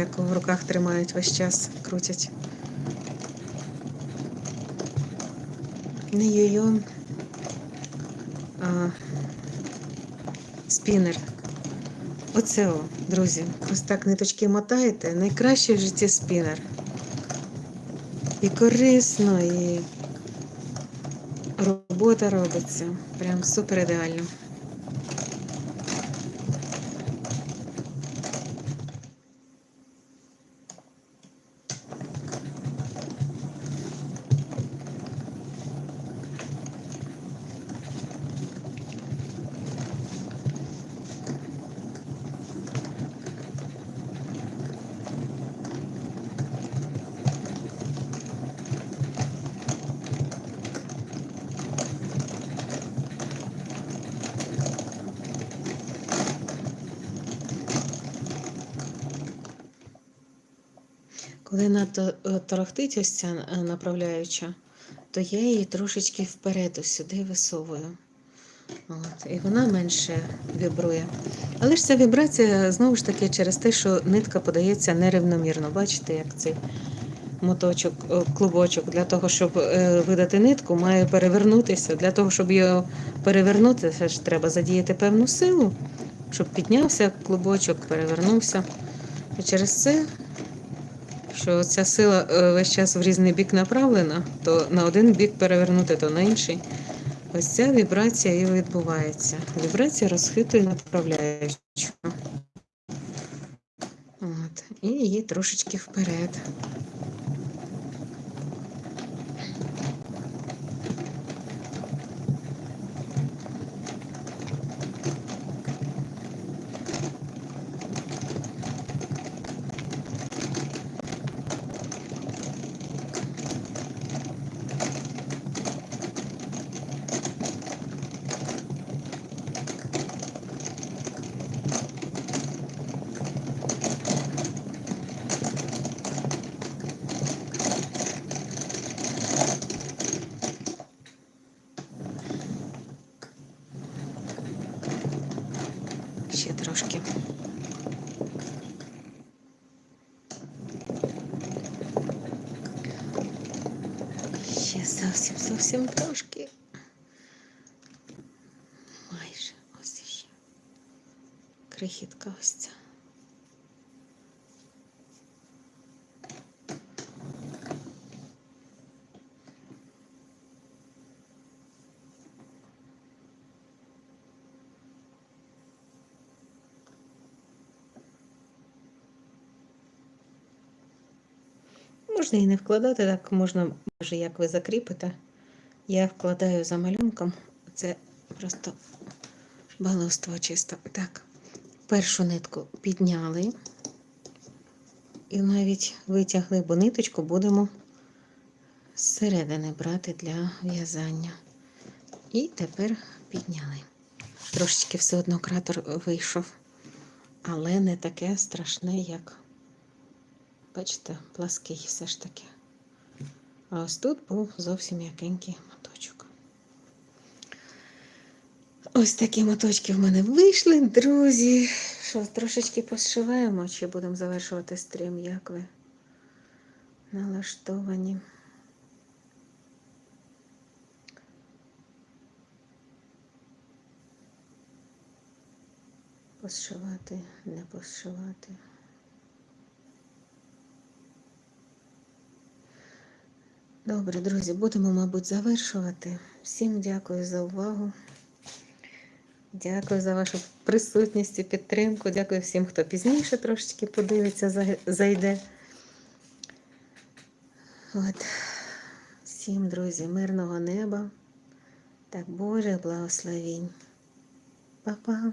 яку в руках тримають весь час, крутять. Не йойон, а спінер. Оце, о, друзі, ось так ниточки мотаєте. Найкращий в житті спінер. І корисно, і робота робиться. Прям супер ідеально. Коли надто е, торохтить е, направляюча, то я її трошечки вперед сюди висовую. От, і вона менше вібрує. Але ж ця вібрація знову ж таки через те, що нитка подається нерівномірно. Бачите, як цей моточок, клубочок для того, щоб е, видати нитку, має перевернутися. Для того, щоб його перевернути, це ж треба задіяти певну силу, щоб піднявся клубочок, перевернувся. І через це що ця сила е, весь час в різний бік направлена, то на один бік перевернути, то на інший. Ось ця вібрація і відбувається. Вібрація розхитує направляючу. От. І її трошечки вперед. Ще трошки. Ще зовсім зовсім трошки. Майже ось ще. Крихітка ось ця. Можна і не вкладати, так можна, може, як ви закріпите. Я вкладаю за малюнком. Це просто баловство чисто. Так, першу нитку підняли і навіть витягли, бо ниточку будемо зсередини брати для в'язання. І тепер підняли. Трошечки все одно кратер вийшов, але не таке страшне, як. Бачите, плаский все ж таки. А ось тут був зовсім м'якенький моточок. Ось такі моточки в мене вийшли, друзі. Що, трошечки пошиваємо, чи будемо завершувати стрім, як ви налаштовані. Пошивати, не пошивати. Добре, друзі, будемо, мабуть, завершувати. Всім дякую за увагу. Дякую за вашу присутність і підтримку. Дякую всім, хто пізніше трошечки подивиться, зайде. От. Всім, друзі, мирного неба та Божих благословінь. Па-па!